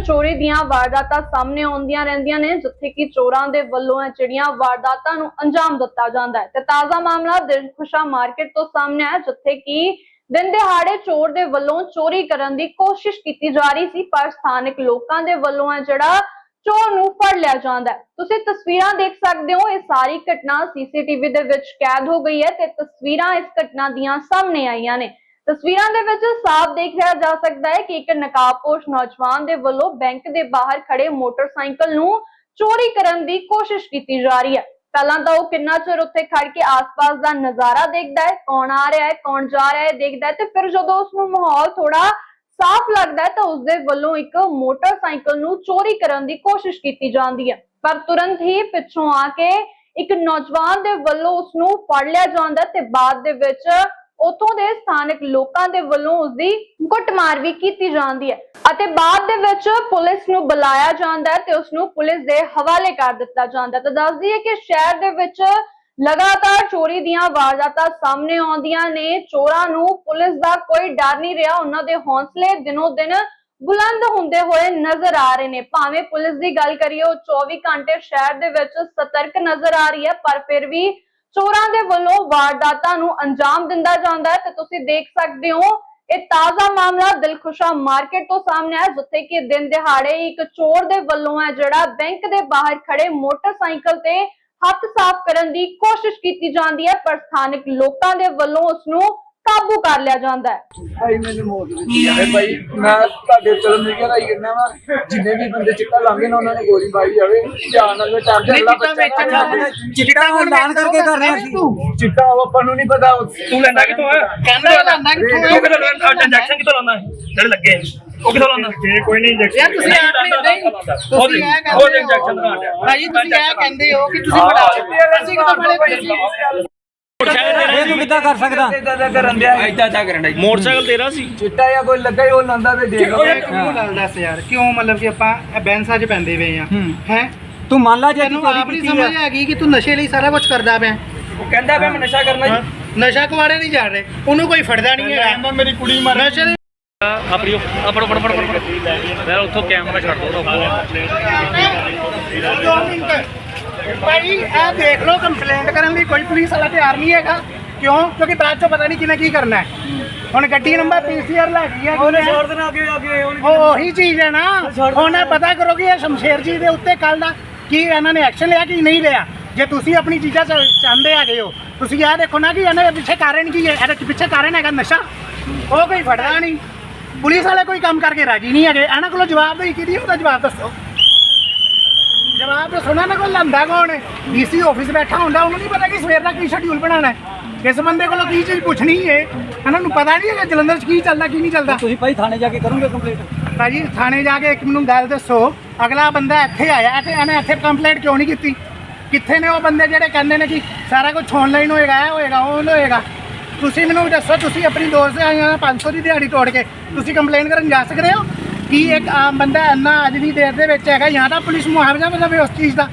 ਚੋਰੀ ਦੀਆਂ ਵਾਰਦਾਤਾਂ ਸਾਹਮਣੇ ਆਉਂਦੀਆਂ ਰਹਿੰਦੀਆਂ ਨੇ, ਜਿੱਥੇ ਕਿ ਚੋਰਾਂ ਦੇ ਵੱਲੋਂ ਜਿਹੜੀਆਂ ਵਾਰਦਾਤਾਂ ਨੂੰ ਅੰਜਾਮ ਦਿੱਤਾ ਜਾਂਦਾ ਹੈ। ਤੇ ਤਾਜ਼ਾ ਮਾਮਲਾ ਦਿਲਖੁਸ਼ਾ ਮਾਰਕੀਟ ਤੋਂ ਸਾਹਮਣੇ ਆਇਆ, ਜਿੱਥੇ ਕਿ ਦਿਨ ਦਿਹਾੜੇ ਚੋਰ ਦੇ ਵੱਲੋਂ ਚੋਰੀ ਕਰਨ ਦੀ ਕੋਸ਼ਿਸ਼ ਕੀਤੀ ਜਾ ਰਹੀ ਸੀ, ਪਰ ਸਥਾਨਕ ਲੋਕਾਂ ਦੇ ਵੱਲੋਂ ਹੈ ਜਿਹੜਾ ਚੋਰ ਨੂੰ ਫੜ ਲਿਆ ਜਾਂਦਾ ਹੈ। ਤੁਸੀਂ ਤਸਵੀਰਾਂ ਦੇਖ ਸਕਦੇ ਹੋ, ਇਹ ਸਾਰੀ ਘਟਨਾ ਸੀਸੀਟੀਵੀ ਦੇ ਵਿੱਚ ਕੈਦ ਹੋ ਗਈ ਹੈ ਤੇ ਤਸਵੀਰਾਂ ਇਸ ਘਟਨਾ ਦੀਆਂ ਸਾਹਮਣੇ ਆਈਆਂ ਨੇ। ਤਸਵੀਰਾਂ ਦੇ ਵਿੱਚ ਸਾਫ਼ ਦੇਖਿਆ ਜਾ ਸਕਦਾ ਹੈ ਕਿ ਇੱਕ ਨਕਾਬਪੋਸ਼ ਨੌਜਵਾਨ ਦੇ ਵੱਲੋਂ ਬੈਂਕ ਦੇ ਬਾਹਰ ਖੜੇ ਮੋਟਰਸਾਈਕਲ ਨੂੰ ਚੋਰੀ ਕਰਨ ਦੀ ਕੋਸ਼ਿਸ਼ ਕੀਤੀ ਜਾ ਰਹੀ ਹੈ। ਪਹਿਲਾਂ ਤਾਂ ਉਹ ਕਿੰਨਾ ਚਿਰ ਉੱਥੇ ਖੜ ਕੇ ਆਸ-ਪਾਸ ਦਾ ਨਜ਼ਾਰਾ ਦੇਖਦਾ ਹੈ, ਕੌਣ ਆ ਰਿਹਾ ਹੈ, ਕੌਣ ਜਾ ਰਿਹਾ ਹੈ, ਦੇਖਦਾ ਹੈ ਤੇ ਫਿਰ ਜਦੋਂ ਉਸ ਨੂੰ ਮਾਹੌਲ ਥੋੜਾ ਸਾਫ਼ ਲੱਗਦਾ ਹੈ ਤਾਂ ਉਸ ਦੇ ਵੱਲੋਂ ਇੱਕ ਮੋਟਰਸਾਈਕਲ ਨੂੰ ਚੋਰੀ ਕਰਨ ਦੀ ਕੋਸ਼ਿਸ਼ ਕੀਤੀ ਜਾਂਦੀ ਹੈ। ਪਰ ਤੁਰੰਤ ਹੀ ਪਿੱਛੋਂ ਆ ਕੇ ਇੱਕ ਨੌਜਵਾਨ ਦੇ ਵੱਲੋਂ ਉਸ ਨੂੰ ਫੜ ਲਿਆ ਜਾਂਦਾ ਹੈ ਤੇ ਬਾਅਦ ਦੇ ਵਿੱਚ ਉਥੋਂ ਦੇ ਸਥਾਨਕ ਲੋਕਾਂ ਦੇ ਵੱਲੋਂ ਉਸ ਦੀ ਕੁੱਟਮਾਰ ਵੀ ਕੀਤੀ ਜਾਂਦੀ ਹੈ ਅਤੇ ਬਾਅਦ ਦੇ ਵਿੱਚ ਪੁਲਿਸ ਨੂੰ ਬੁਲਾਇਆ ਜਾਂਦਾ ਹੈ ਤੇ ਉਸ ਨੂੰ ਪੁਲਿਸ ਦੇ ਹਵਾਲੇ ਕਰ ਦਿੱਤਾ ਜਾਂਦਾ ਤਾਂ ਦੱਸਦੀ ਦਈਏ ਕਿ ਸ਼ਹਿਰ ਦੇ ਵਿੱਚ ਲਗਾਤਾਰ ਚੋਰੀ ਦੀਆਂ ਵਾਰਦਾਤਾਂ ਸਾਹਮਣੇ ਆਉਂਦੀਆਂ ਨੇ। ਚੋਰਾਂ ਨੂੰ ਪੁਲਿਸ ਦਾ ਕੋਈ ਡਰ ਨਹੀਂ ਰਿਹਾ। ਉਹਨਾਂ ਦੇ ਹੌਸਲੇ ਦਿਨੋਂ ਦਿਨ ਬੁਲੰਦ ਹੁੰਦੇ ਹੋਏ ਨਜ਼ਰ ਆ ਰਹੇ ਨੇ। ਭਾਵੇਂ ਪੁਲਿਸ ਦੀ ਗੱਲ ਕਰੀਏ, ਉਹ 24 ਘੰਟੇ ਸ਼ਹਿਰ ਦੇ ਵਿੱਚ ਸਤਰਕ ਨਜ਼ਰ ਆ ਰਹੀ ਹੈ, ਪਰ ਫਿਰ ਵੀ ਚੋਰਾਂ ਦੇ ਵੱਲੋਂ ਵਾਰਦਾਤਾਂ ਨੂੰ ਅੰਜਾਮ ਦਿੰਦਾ ਜਾਂਦਾ ਹੈ ਤੇ ਤੁਸੀਂ ਦੇਖ ਸਕਦੇ ਹੋ, ਇਹ ਤਾਜ਼ਾ ਮਾਮਲਾ ਦਿਲਖੁਸ਼ਾ ਮਾਰਕੀਟ ਤੋਂ ਸਾਹਮਣੇ ਆਇਆ, ਜਿੱਥੇ ਕਿ ਦਿਨ ਦਿਹਾੜੇ ਇੱਕ ਚੋਰ ਦੇ ਵੱਲੋਂ ਹੈ ਜਿਹੜਾ ਬੈਂਕ ਦੇ ਬਾਹਰ ਖੜੇ ਮੋਟਰਸਾਈਕਲ ਤੇ ਹੱਥ ਸਾਫ਼ ਕਰਨ ਦੀ ਕੋਸ਼ਿਸ਼ ਕੀਤੀ ਜਾਂਦੀ ਹੈ, ਪਰ ਸਥਾਨਕ ਲੋਕਾਂ ਦੇ ਵੱਲੋਂ ਉਸ ਨੂੰ ਕਾਬੂ ਕਰ ਲਿਆ ਜਾਂਦਾ ਹੈ। ਭਾਈ ਮੈਨੂੰ ਮੌਤ ਦਿੱਤੀ ਜਾਵੇ। ਭਾਈ ਮੈਂ ਤੁਹਾਡੇ ਚਰਨ ਦੀ ਗਹਿਰਾਈ ਕਰਨਾ ਵਾ। ਜਿੰਨੇ ਵੀ ਬੰਦੇ ਚਿੱਟਾ ਲਾਂਗੇ ਨਾ ਉਹਨਾਂ ਨੇ ਗੋਲੀ ਮਾਰੀ ਜਾਵੇ। ਧਿਆਨ ਨਾਲ ਮੈਂ ਟਾਈਮ ਤੇ ਅੱਲਾ ਬੱਚਾ ਚਿੱਟਾ ਹੁਣ ਐਲਾਨ ਕਰਕੇ ਕਰ ਰਿਹਾ ਸੀ। ਚਿੱਟਾ ਉਹ ਆਪਾਂ ਨੂੰ ਨਹੀਂ ਪਤਾ। ਤੂੰ ਲੈਂਦਾ ਕਿੱਥੋਂ ਆ? ਕਹਿੰਦਾ ਲੈਂਦਾ ਕਿੱਥੋਂ ਆ? ਉਹ ਕਿੱਥੋਂ ਲੈਂਦਾ? ਇੰਜੈਕਸ਼ਨ ਕਿੱਥੋਂ ਲਾਉਂਦਾ? ਜਿਹੜੇ ਲੱਗੇ। ਉਹ ਕਿੱਥੋਂ ਲਾਉਂਦਾ? ਜੇ ਕੋਈ ਨਹੀਂ ਇੰਜੈਕਸ਼ਨ ਯਾਰ ਤੁਸੀਂ ਆਪ ਨਹੀਂ ਤੁਸੀਂ ਇਹ ਕਹਿੰਦੇ ਉਹ ਇੰਜੈਕਸ਼ਨ ਲਗਾਉਂਦੇ ਆ ਭਾਜੀ ਤੁਸੀਂ ਇਹ ਕਹਿੰਦੇ ਹੋ ਕਿ ਤੁਸੀਂ ਬੜਾ ਅਸੀਂ ਕਿਦੋਂ ਬੜੇ ਕਿੱਦਾਂ ਕਰ ਸਕਦਾ? ਇਦਾਂ ਦਾ ਕਰਨ ਦਿਆ ਕਰਨ ਮੋਟਰਸਾਈਕਲ ਤੇਰਾ ਸੀ? ਚਿੱਟਾ ਜਾਂ ਕੋਈ ਲੱਗਾ ਹੀ ਉਹ ਲਾਂਦਾ ਤੇ ਦੇਖ ਲਓ। ਕਿਉਂ ਗੱਲ ਦੱਸ ਯਾਰ ਕਿਉਂ ਮਤਲਬ ਕਿ ਆਪਾਂ ਇਹ ਬੈਂਸਾਂ 'ਚ ਪੈਂਦੇ ਪਏ ਆ? ਹੈ। ਤੂੰ ਮੰਨ ਲਾ ਜੇ ਤੈਨੂੰ ਤੂੰ ਆਪ ਨਹੀਂ ਸਮਝ ਆ ਗਈ ਕਿ ਤੂੰ ਨਸ਼ੇ ਲਈ ਸਾਰਾ ਕੁਝ ਕਰਦਾ ਪਿਆ। ਉਹ ਕਹਿੰਦਾ ਪਿਆ ਮੈਂ ਨਸ਼ਾ ਕਰਨਾ ਜੀ। ਨਸ਼ਾ ਕੁਆੜੇ ਨਹੀਂ ਜਾ ਰਹੇ। ਉਹਨੂੰ ਕੋਈ ਫੜਦਾ ਨਹੀਂ ਹੈ ਮੇਰੀ ਕੁੜੀ ਮਰ ਨਸ਼ੇ ਲਈ ਆਪਣੀ ਆਪੜ ਪੜ ਪੜ ਪੜ ਮੈਂ ਉੱਥੋਂ ਕੈਮਰਾ ਛੱਡ ਦੋ ਦੋ ਮਿੰਟ ਭਾਈ ਇਹ ਦੇਖ ਲਓ ਕੰਪਲੇਂਟ ਕਰਨ ਲਈ ਕੋਈ ਪੁਲਿਸ ਵਾਲਾ ਤਿਆਰ ਨਹੀਂ ਹੈਗਾ। ਕਿਉਂ? ਕਿਉਂਕਿ ਬਾਅਦ ਚੋਂ ਪਤਾ ਨਹੀਂ ਕਿਨੇ ਕੀ ਕਰਨਾ ਹੈ। ਹੁਣ ਗੱਡੀ ਨੰਬਰ ਪੀਸੀਆਰ ਲੈ ਗਈ ਹੈ ਉਹਨੇ ਛੋੜ ਦੇਣਾ ਅੱਗੇ ਅੱਗੇ ਉਹ ਉਹੀ ਚੀਜ਼ ਹੈ ਨਾ। ਹੁਣ ਪਤਾ ਕਰੋ ਕਿ ਇਹ ਸ਼ਮਸ਼ੇਰ ਜੀ ਦੇ ਉੱਤੇ ਕੱਲ ਦਾ ਕੀ ਇਹਨਾਂ ਨੇ ਐਕਸ਼ਨ ਲਿਆ ਕਿ ਨਹੀਂ ਲਿਆ। ਜੇ ਤੁਸੀਂ ਆਪਣੀ ਚੀਜ਼ਾਂ ਚਾਹੁੰਦੇ ਹੈਗੇ ਹੋ ਤੁਸੀਂ ਇਹ ਦੇਖੋ ਨਾ ਕਿ ਇਹਨਾਂ ਦੇ ਪਿੱਛੇ ਕਾਰਨ ਕੀ ਹੈ। ਇਹਦੇ ਪਿੱਛੇ ਕਾਰਨ ਹੈਗਾ ਨਸ਼ਾ। ਉਹ ਕੋਈ ਫੜਦਾ ਨਹੀਂ। ਪੁਲਿਸ ਵਾਲੇ ਕੋਈ ਕੰਮ ਕਰਕੇ ਰਾਜੀ ਨਹੀਂ ਹੈਗੇ। ਇਹਨਾਂ ਕੋਲੋਂ ਜਵਾਬ ਦੇ ਕਿਹਦੀ ਉਹਦਾ ਜਵਾਬ ਦੱਸੋ। ਜਵਾਬ ਤਾਂ ਸੁਣਾ ਨਾ ਕੋਲ ਲੰਦਾ ਕੌਣ ਡੀਸੀ ਆਫਿਸ ਬੈਠਾ ਹੁੰਦਾ ਉਹਨੂੰ ਨਹੀਂ ਪਤਾ ਕਿ ਸਵੇਰ ਦਾ ਕੀ ਸ਼ਡਿਊਲ ਬਣਾਉਣਾ ਹੈ। ਕਿਸ ਬੰਦੇ ਕੋਲੋਂ ਕੀ ਚੀਜ਼ ਪੁੱਛਣੀ ਹੈ ਇਹਨਾਂ ਨੂੰ ਪਤਾ ਨਹੀਂ ਹੈਗਾ ਜਲੰਧਰ 'ਚ ਕੀ ਚੱਲਦਾ ਕੀ ਨਹੀਂ ਚੱਲਦਾ। ਤੁਸੀਂ ਭਾਈ ਥਾਣੇ ਜਾ ਕੇ ਕਰੋਗੇ ਕੰਪਲੀਟ ਭਾਜੀ ਥਾਣੇ ਜਾ ਕੇ ਇੱਕ ਮੈਨੂੰ ਗੱਲ ਦੱਸੋ। ਅਗਲਾ ਬੰਦਾ ਇੱਥੇ ਆਇਆ ਤੇ ਇਹਨੇ ਇੱਥੇ ਕੰਪਲੇਂਟ ਕਿਉਂ ਨਹੀਂ ਕੀਤੀ? ਕਿੱਥੇ ਨੇ ਉਹ ਬੰਦੇ ਜਿਹੜੇ ਕਹਿੰਦੇ ਨੇ ਕਿ ਸਾਰਾ ਕੁਝ ਆਨਲਾਈਨ ਹੋਏਗਾ ਇਹ ਹੋਏਗਾ ਉਹ ਹੋਏਗਾ? ਤੁਸੀਂ ਮੈਨੂੰ ਦੱਸੋ ਤੁਸੀਂ ਆਪਣੀ ਦੋਸਤ ਦੇ ਆਏ ਹੋ 500 ਦੀ ਦਿਹਾੜੀ ਤੋੜ ਕੇ ਤੁਸੀਂ ਕੰਪਲੇਂਟ ਕਰਨ ਜਾ ਸਕਦੇ ਹੋ? ਕਿ ਇੱਕ ਆਮ ਬੰਦਾ ਇੰਨਾ ਅੱਜ ਦੀ ਡੇਟ ਦੇ ਵਿੱਚ ਹੈਗਾ ਜਾਂ ਤਾਂ ਪੁਲਿਸ ਮੁਆਵਜ਼ਾ ਮਤਲਬ ਉਸ ਚੀਜ਼ ਦਾ?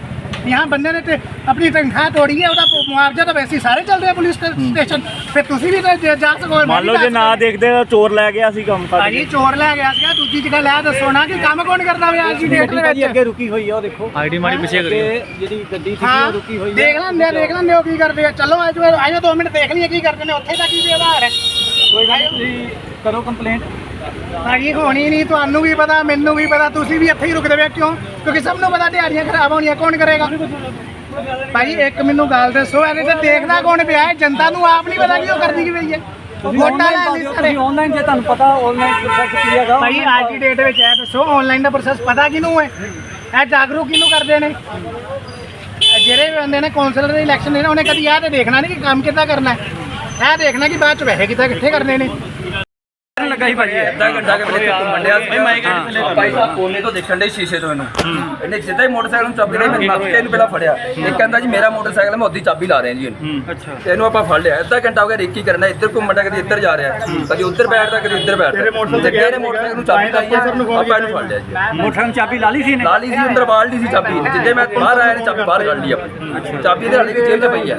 यहाँ ਬੰਦੇ ਨੇ ਤੇ ਆਪਣੀ ਤਨਖਾਹ ਤੋੜੀ ਹੈ ਉਹਦਾ ਮੁਆਵਜ਼ਾ ਤਾਂ ਵੈਸੇ ਹੀ ਸਾਰੇ ਚੱਲਦੇ ਆ ਪੁਲਿਸ ਸਟੇਸ਼ਨ। ਫਿਰ ਤੁਸੀਂ ਵੀ ਤਾਂ ਜਾ ਜਾ ਸਕੋ ਮੰਨ ਲਓ ਜੇ ਨਾ ਦੇਖਦੇ ਤਾਂ ਚੋਰ ਲੈ ਗਿਆ ਸੀ ਕੰਮ ਕਰ ਭਾਜੀ ਚੋਰ ਲੈ ਗਿਆ ਸੀਗਾ ਦੂਜੀ ਜਗ੍ਹਾ ਲੈ ਦੱਸੋ ਨਾ ਕਿ ਕੰਮ ਕੌਣ ਕਰਦਾ ਵੇ ਅੱਜ ਦੀ ਡੇਟ ਦੇ ਵਿੱਚ? ਅੱਗੇ ਰੁਕੀ ਹੋਈ ਆ ਉਹ ਦੇਖੋ। ਆਈਡੀ ਮਾੜੀ ਪਿੱਛੇ ਕਰੀ ਤੇ ਜਿਹੜੀ ਗੱਡੀ ਸੀ ਹਾਂ ਉਹ ਰੁਕੀ ਹੋਈ ਦੇਖ ਲੈਂਦੇ ਆ ਦੇਖ ਲੈਂਦੇ ਹੋ ਕੀ ਕਰਦੇ ਆ। ਚਲੋ ਅੱਜ ਆਜੋ 2 ਮਿੰਟ ਦੇਖ ਲਈਏ ਕੀ ਕਰਦੇ ਨੇ ਉੱਥੇ ਦਾ ਕੀ ਵਿਵਹਾਰ ਹੈ। ਕੋਈ ਗੱਲ ਨੀ, ਤੁਸੀਂ ਕਰੋ ਕੰਪਲੇਂਟ ਭਾਜੀ ਹੋਣੀ ਨਹੀਂ ਤੁਹਾਨੂੰ ਵੀ ਪਤਾ ਮੈਨੂੰ ਵੀ ਪਤਾ ਤੁਸੀਂ ਵੀ ਇੱਥੇ ਹੀ ਰੁਕਦੇ ਵੇ ਕਿਉਂ? ਕਿਉਂਕਿ ਸਭ ਨੂੰ ਪਤਾ ਦਿਹਾੜੀਆਂ ਖਰਾਬ ਹੋਣੀਆਂ ਕੌਣ ਕਰੇਗਾ? ਭਾਜੀ ਇੱਕ ਮੈਨੂੰ ਗੱਲ ਦੱਸੋ ਇਹਦੇ ਤੇ ਦੇਖਦਾ ਕੌਣ ਪਿਆ ਹੈ? ਜਨਤਾ ਨੂੰ ਆਪ ਨਹੀਂ ਪਤਾ ਕੀ ਉਹ ਕਰਦੀ ਕੀ ਪਈ ਹੈ। ਵੋਟਾਂ ਲੈ ਲਈ ਸਾਰੇ ਆਨਲਾਈਨ ਜੇ ਤੁਹਾਨੂੰ ਪਤਾ ਆਨਲਾਈਨ ਪ੍ਰੋਸੈਸ ਕੀ ਹੈਗਾ ਭਾਈ ਅੱਜ ਦੀ ਡੇਟ ਵਿੱਚ ਇਹ ਦੱਸੋ ਆਨਲਾਈਨ ਦਾ ਪ੍ਰੋਸੈਸ ਪਤਾ ਕਿਹਨੂੰ ਹੈ? ਇਹ ਜਾਗਰੂਕ ਕਿਹਨੂੰ ਕਰਦੇ ਨੇ? ਜਿਹੜੇ ਵੀ ਬੰਦੇ ਨੇ ਕੌਂਸਲਰ ਦੇ ਇਲੈਕਸ਼ਨ ਦੇਣਾ ਉਹਨੇ ਕਦੀ ਇਹ ਤੇ ਦੇਖਣਾ ਨਹੀਂ ਕਿ ਕੰਮ ਕਿੱਦਾਂ ਕਰਨਾ ਹੈ। ਇਹ ਦੇਖਣਾ ਕਿ ਬਾਅਦ ਚ ਪੈਸੇ ਕਿੱਦਾਂ ਇਕੱਠੇ ਕਰਨੇ ਨੇ। ਲੱਗਾ ਸੀ ਭਾਜੀ ਅੱਧਾ ਘੰਟਾ ਕੇ ਮੇਰੇ ਤੋਂ ਮੰਡਿਆ ਸੀ। ਮੈਂ ਭਾਈ ਸਾਹਿਬ ਕੋਨੇ ਤੋਂ ਦੇਖਣ ਦੇ ਸ਼ੀਸ਼ੇ ਤੋਂ ਇਹਨੂੰ। ਇਹਨੇ ਸਿੱਧਾ ਹੀ ਮੋਟਰਸਾਈਕਲ ਨੂੰ ਚਾਬੀ ਦੇ ਮੈਂ ਨੱਕ ਕੇ ਇਹਨੂੰ ਪਹਿਲਾਂ ਫੜਿਆ। ਇਹ ਕਹਿੰਦਾ ਜੀ ਮੇਰਾ ਮੋਟਰਸਾਈਕਲ ਹੈ, ਮੈਂ ਉਹਦੀ ਚਾਬੀ ਲਾ ਰਿਹਾ ਜੀ ਇਹਨੂੰ। ਅੱਛਾ। ਤੇ ਇਹਨੂੰ ਆਪਾਂ ਫੜ ਲਿਆ। ਅੱਧਾ ਘੰਟਾ ਹੋ ਗਿਆ ਰੇਕੀ ਕਰਨਾ ਇੱਧਰ ਘੁੰਮਣ ਦਾ ਕਦੀ ਇੱਧਰ ਜਾ ਰਿਹਾ। ਕਦੀ ਉੱਧਰ ਬੈਠਦਾ ਕਦੀ ਇੱਧਰ ਬੈਠਦਾ ਤੇਰੇ ਮੋਟਰਸਾਈਕਲ ਨੇ ਮੋਟਰਸਾਈਕਲ ਨੂੰ ਚਾਬੀ ਲਾਈ ਹੈ ਆਪਾਂ ਇਹਨੂੰ ਫੜ ਲਿਆ ਜੀ। ਮੋਟਰ ਨੂੰ ਚਾਬੀ ਲਾ ਲਈ ਸੀ ਨੇ ਲਾ ਲਈ ਸੀ ਅੰਦਰ ਬਾਲਟੀ ਸੀ ਚਾਬੀ। ਜਿੱਦੇ ਮੈਂ ਬਾਹਰ ਆਇਆ ਨੇ ਚਾਬੀ ਬਾਹਰ ਕੱਢ ਲਈ ਆਪਣੀ ਚਾਬੀ ਇਹਦੇ ਹਾਲੇ ਵੀ ਜੇਬ 'ਚ ਪਈ ਹੈ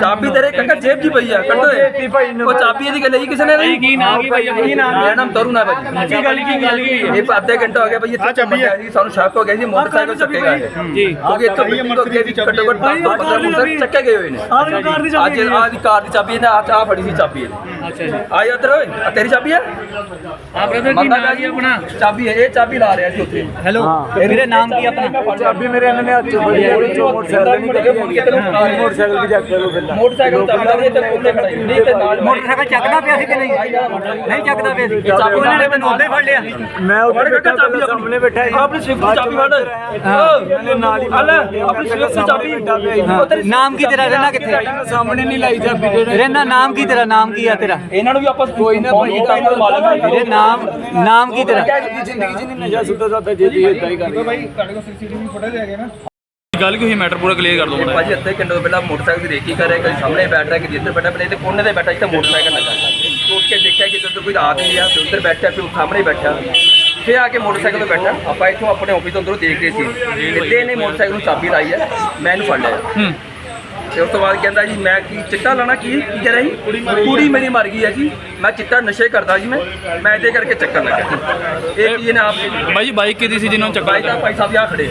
ਚਾਬੀ ਤੇਰੇ ਕੰਕਾ ਜੇਬ 'ਚ ਹੀ ਪਈ ਹੈ ਕੱਢੋ ਇਹ। ਉਹ ਚਾਬੀ ਇਹਦੀ ਲਈ ਕਿਸੇ ਨੇ ਨਹੀਂ ਨਾਮ ਕੀ ਭਾਈ ਕੀ ਨਾਮ ਮੇਰਾ ਨਾਮ ਤਰੁਣ ਹੈ ਭਾਜੀ ਕੀ ਗੱਲ ਕੀ ਗੱਲ ਕੀ? ਹੋਈ ਇਹ ਅੱਧੇ ਘੰਟਾ ਹੋ ਗਿਆ ਭਾਈ ਇੱਥੇ ਚੱਪੀ ਹੈ ਜੀ ਸਾਨੂੰ ਸ਼ੱਕ ਹੋ ਗਿਆ ਜੀ ਮੋਟਰਸਾਈਕਲ ਚੱਕੇਗਾ ਜੀ। ਕਿਉਂਕਿ ਇੱਥੇ ਬਿਲਕੁਲ ਅੱਗੇ ਵੀ ਘੱਟੋ ਘੱਟ 10 ਤੋਂ 15 ਮੋਟਰਸਾਈਕਲ ਚੱਕੇ ਗਏ ਹੋਏ ਨੇ। ਆਹ ਕਾਰ ਦੀ ਅੱਜ ਚਾਬੀ ਆਹ ਦੀ ਕਾਰ ਦੀ ਚਾਬੀ ਇਹਨੇ ਆਹ ਆਹ ਫੜੀ ਸੀ ਚਾਬੀ ਇਹਨੇ ਅੱਛਾ ਜੀ। ਆ ਜਾ ਆ ਤੇਰੀ ਚਾਬੀ ਹੈ? ਆ ਬ੍ਰਦਰ ਕੀ ਨਾਮ ਜੀ ਆਪਣਾ? ਚਾਬੀ ਹੈ ਇਹ ਚਾਬੀ ਲਾ ਰਿਹਾ ਸੀ ਉੱਥੇ। ਹੈਲੋ ਵੀਰੇ ਨਾਮ ਕੀ ਆਪਣਾ? ਚਾਬੀ ਮੇਰੇ ਇਹਨਾਂ ਨੇ ਹੱਥ ਫੜੀ ਹੈ। ਵਿੱਚੋਂ ਮੋਟਰਸਾਈਕਲ ਨਹੀਂ ਕੱਢੀ ਮੋਟਰਸਾਈਕਲ ਵੀ ਚੱਕ ਕਰੋ ਮੋਟਰਸਾਈਕਲ ਚਾਬੀ ਲਾ ਤੇ ਉੱਤੇ ਖੜਾ। ਨਹੀਂ ਤੇ ਨਾਲ ਮੋਟਰਸਾਈਕਲ ਚੱਕਦਾ ਪਿਆ ਸੀ ਕਿ ਨਹੀਂ? ਨਹੀਂ ਚੱਕਦਾ ਸੀ ਚਾਬੀ ਉਹਨਾਂ ਨੇ ਤੈਨੂੰ ਉਹਦੇ ਫੜ ਲਿਆ। ਮੈਂ ਉੱਥੇ ਕੇ ਬੈਠਾ ਚਾਬੀ ਸਾਹਮਣੇ ਬੈਠਾ ਸੀ ਆਪਣੀ ਸਵਿਫਟ ਦੀ ਚਾਬੀ ਫੜ। ਇਹਨੇ ਨਾਲ ਹੀ ਹਲੇ ਆਪਣੀ ਸਵਿਫਟ ਦੀ ਚਾਬੀ ਤੇਰੀ ਨਾਮ ਕੀ ਤੇਰਾ? ਰਹਿਣਾ ਕਿੱਥੇ? ਸਾਹਮਣੇ ਨਹੀਂ ਲਾਈ ਚਾਬੀ ਜਿਹੜੇ ਰਹਿਣਾ ਨਾਮ ਕੀ ਤੇਰਾ? ਨਾਮ ਕੀ ਆ ਤੇਰਾ? ਇਹਨਾਂ ਨੂੰ ਵੀ ਆਪਾਂ ਕੋਈ ਨਾ ਭਾਈ ਨੂੰ ਮਾਲੂਮ ਹੈ ਵੀਰੇ ਨਾਮ ਨਾਮ ਕੀ ਤੇਰਾ? ਜ਼ਿੰਦਗੀ ਚ ਨਹੀਂ ਨਸ਼ਾ ਸੁੱਧਾ ਸਾਦਾ ਜੇ ਦੀ ਇਦਾਂ ਹੀ ਕਰਦੀ ਗੱਲ ਕੀ ਹੋਈ? ਮੈਟਰ ਪੂਰਾ ਕਲੀਅਰ ਕਰ ਦੋ ਭਾਜੀ ਅੱਧੇ ਘੰਟੇ ਤੋਂ ਪਹਿਲਾਂ ਮੋਟਰਸਾਈਕਲ ਦੀ ਰੇਕੀ ਕਰ ਰਿਹਾ ਕਦੀ ਸਾਹਮਣੇ ਬੈਠ ਰਿਹਾ ਕਦੀ ਇੱਧਰ ਬੈਠਾ ਪਹਿਲੇ ਤੇ ਕੋਨੇ ਤੇ ਬੈਠਾ ਜਿੱਥੇ ਮੋਟਰਸਾਈਕਲ ਲੱਗਾ। ਸੋਚ ਕੇ ਦੇਖਿਆ ਕਿ ਇੱਧਰ ਕੋਈ ਆਦਮੀ ਆ ਤੇ ਉੱਧਰ ਬੈਠਾ ਫਿਰ ਸਾਹਮਣੇ ਬੈਠਾ। ਫਿਰ ਆ ਕੇ ਮੋਟਰਸਾਈਕਲ ਤੇ ਬੈਠਾ। ਆਪਾਂ ਇੱਥੋਂ ਆਪਣੇ ਆਫਿਸ ਤੋਂ ਅੰਦਰੋਂ ਦੇਖ ਰਹੇ ਸੀ। ਇੱਥੇ ਨੇ ਮੋਟਰਸਾਈਕਲ ਨੂੰ ਚਾਬੀ ਲਾਈ ਹੈ ਮੈਂ ਇਹਨੂੰ ਫੜ ਲਿਆ। ਤੇ ਉਸ ਤੋਂ ਬਾਅਦ ਕਹਿੰਦਾ ਜੀ ਮੈਂ ਕੀ ਚਿੱਟਾ ਲਾਣਾ ਕੀ ਕੀ ਕਹਿ ਰਿਹਾ ਕੁੜੀ ਮੇਰੀ ਮਰ ਗਈ ਹੈ ਜੀ। ਮੈਂ ਚਿੱਟਾ ਨਸ਼ੇ ਕਰਦਾ ਜੀ ਮੈਂ। ਮੈਂ ਇਹਦੇ ਕਰਕੇ ਚੱਕਰ ਲੱਗਾ। ਇਹ ਕੀ ਇਹਨੇ ਆਪ ਜੀ ਬਾਈਕ ਕਿਹਦੀ ਸੀ ਜਿਹਨਾਂ ਨੂੰ ਬਾਈ ਚੱਕਾ ਦਾ ਭਾਈ ਸਾਹਿਬ ਆ। ਖੜੇ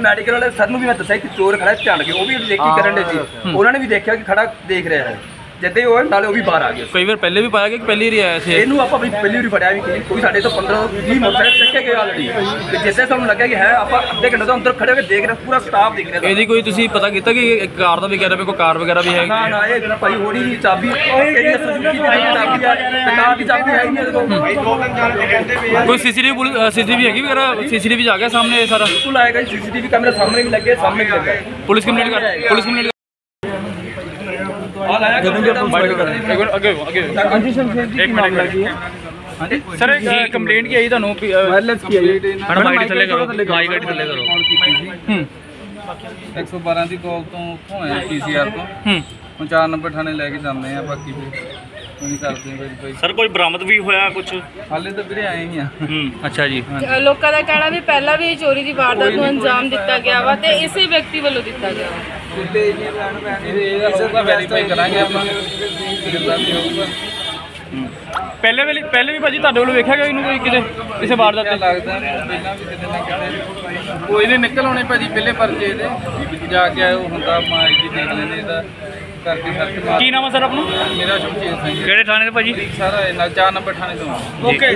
ਮੈਡੀਕਲ ਵਾਲੇ ਸਰ ਨੂੰ ਵੀ ਮੈਂ ਦੱਸਿਆ ਕਿ ਚੋਰ ਖੜਾ ਹੈ, ਧਿਆਨ ਕੇ ਉਹ ਵੀ ਦੇਖੀ ਕਰਨ ਦੇ ਸੀ। ਉਹਨਾਂ ਨੇ ਵੀ ਦੇਖਿਆ ਕਿ ਖੜਾ ਦੇਖ ਰਿਹਾ ਹੈ। ਜਿੱਦੇ ਉਹ ਨਾਲੇ ਉਹ ਵੀ ਬਾਹਰ ਆ ਗਏ ਕਈ ਵਾਰ ਪਹਿਲੇ ਵੀ ਪਾਇਆ ਕਿ ਪਹਿਲੀ ਵਾਰੀ ਆਇਆ ਸੀ ਇਹ? ਇਹਨੂੰ ਆਪਾਂ ਵੀ ਪਹਿਲੀ ਵਾਰੀ ਫੜਿਆ ਵੀ ਕਿ ਕੋਈ ਸਾਡੇ ਤੋਂ 15 20 ਮੋਟਰਸਾਈਕਲ ਚੱਕੇ ਗਏ ਆਲਰੇਡੀ ਤੇ ਜਿੱਦੇ ਸਾਨੂੰ ਲੱਗਿਆ ਕਿ ਹੈ ਆਪਾਂ ਅੱਧੇ ਘੰਟੇ ਤੋਂ ਅੰਦਰ ਖੜੇ ਹੋ ਕੇ ਦੇਖ ਰਹੇ ਪੂਰਾ ਸਟਾਫ ਦੇਖ ਰਿਹਾ ਇਹਦੀ ਕੋਈ ਤੁਸੀਂ ਪਤਾ ਕੀਤਾ ਕਿ ਇੱਕ ਕਾਰ ਦਾ ਵੀ ਕਹਿ ਰਹੇ ਵੀ ਕੋਈ ਕਾਰ ਵਗੈਰਾ ਵੀ ਹੈ ਨਾ ਨਾ ਇਹ ਜਿਹੜਾ ਭਾਈ ਹੋਣੀ ਦੀ ਚਾਬੀ ਕਿਹੜੀ ਸੁਜ਼ੂਕੀ ਦੀ ਚਾਬੀ ਹੈ ਤੇ ਕਾਰ ਦੀ ਚਾਬੀ ਹੈ ਹੀ ਨਹੀਂ ਇਹਦੇ ਕੋਈ ਸੀਸੀਟੀਵੀ ਪੁਲਿਸ ਸੀਸੀਟੀਵੀ ਹੈਗੀ ਵਗੈਰਾ? ਸੀਸੀਟੀਵੀ ਆ ਗਿਆ ਸਾਹਮਣੇ ਸਾਰਾ? ਬਿਲਕੁਲ ਆਏਗਾ ਸੀਸੀਟੀਵੀ ਕੈਮਰੇ ਸਾਹਮਣੇ ਵੀ ਲੱਗੇ ਸਾਹਮਣੇ ਵੀ ਲੱਗਾ। ਪੁਲਿਸ ਕੰਪਲੀਟ ਕਰ ਪੁਲਿਸ ਕੰਪਲੀਟ ਆ ਲਾਇਆ ਜਦੋਂ ਇੱਕ ਮਿੰਟ ਅੱਗੇ ਹੋ, ਅੱਗੇ ਹੋ। ਹਾਂਜੀ ਸ਼ਮਸ਼ੇਰ ਜੀ ਕੀ ਮਾਮਲਾ ਕੀ ਹੈ ਸਰ ਕੰਪਲੇਂਟ ਕੀ ਆਈ ਤੁਹਾਨੂੰ ਵੀ, ਵਾਇਰਲੈਸ ਕੀ ਹੈ ਮੈਡਮ ਮਾਈਕ ਥੱਲੇ ਕਰੋ ਮਾਈਕ ਗੱਡੀ ਥੱਲੇ ਕਰੋ ਹੂੰ 112 ਦੀ ਕਾਲ ਤੋਂ ਉੱਥੋਂ ਆਏ ਪੀਸੀਆਰ ਤੋਂ ਹੂੰ ਹੁਣ 4 ਨੰਬਰ ਥਾਣੇ ਲੈ ਕੇ ਜਾਂਦੇ ਆ ਬਾਕੀ ਫਿਰ ਉਹੀ ਕਰਦੇ ਆ ਵੈਰੀਫਾਈ ਸਰ ਕੋਈ ਬਰਾਮਦ ਵੀ ਹੋਇਆ ਕੁਝ ਹਾਲੇ ਤਾਂ ਵੀਰੇ ਆਏ ਹੀ ਆ ਹੂੰ ਅੱਛਾ ਜੀ ਲੋਕਾਂ ਦਾ ਕਹਿਣਾ ਵੀ ਪਹਿਲਾਂ ਵੀ ਚੋਰੀ ਦੀ ਵਾਰਦਾਤ ਨੂੰ ਅੰਜਾਮ ਦਿੱਤਾ ਗਿਆ ਵਾ ਤੇ ਇਸੇ ਵਿਅਕਤੀ ਵੱਲੋਂ ਦਿੱਤਾ ਗਿਆ ਵਾ। ਇਹਦਾ ਹੋਊਗਾ ਵੈਰੀਫਾਈ ਕਰਾਂਗੇ ਆਪਾਂ। ਜਿੱਦਾਂ ਵੀ ਹੋਊਗਾ। ਪਹਿਲੇ ਵੇਲੇ ਪਹਿਲੇ ਵੀ ਭਾਜੀ ਤੁਹਾਡੇ ਵੱਲੋਂ ਵੇਖਿਆ ਗਿਆ ਇਹਨੂੰ ਕੋਈ ਕਿਤੇ ਕਿਸੇ ਵਾਰਦਾਤ ਤੇ? ਲੱਗਦਾ ਪਹਿਲਾਂ ਵੀ ਕਿਤੇ ਨਾ ਕਿਤੇ। ਕੋਈ ਨਹੀਂ ਨਿਕਲ ਆਉਣੇ ਭਾਜੀ ਪਹਿਲੇ ਪਰਚੇ ਦੇ ਜਾ ਕੇ ਆਇਓ ਹੁੰਦਾ ਮਾਈ ਜੀ ਦੇਖ ਲੈਣੇ ਇਹਦਾ ਕਰਕੇ ਸਰਚ ਮਾਰ ਕੀ ਨਾਮ ਹੈ ਸਰ ਆਪਣਾ? ਮੇਰਾ ਸ਼ਮਸ਼ੇਰ ਸਿੰਘ। ਕਿਹੜੇ ਥਾਣੇ ਦੇ ਭਾਜੀ? ਸਾਰਾ ਇਹ ਨਾਲ 4 ਨੰਬਰ ਥਾਣੇ ਤੋਂ। ਓਕੇ।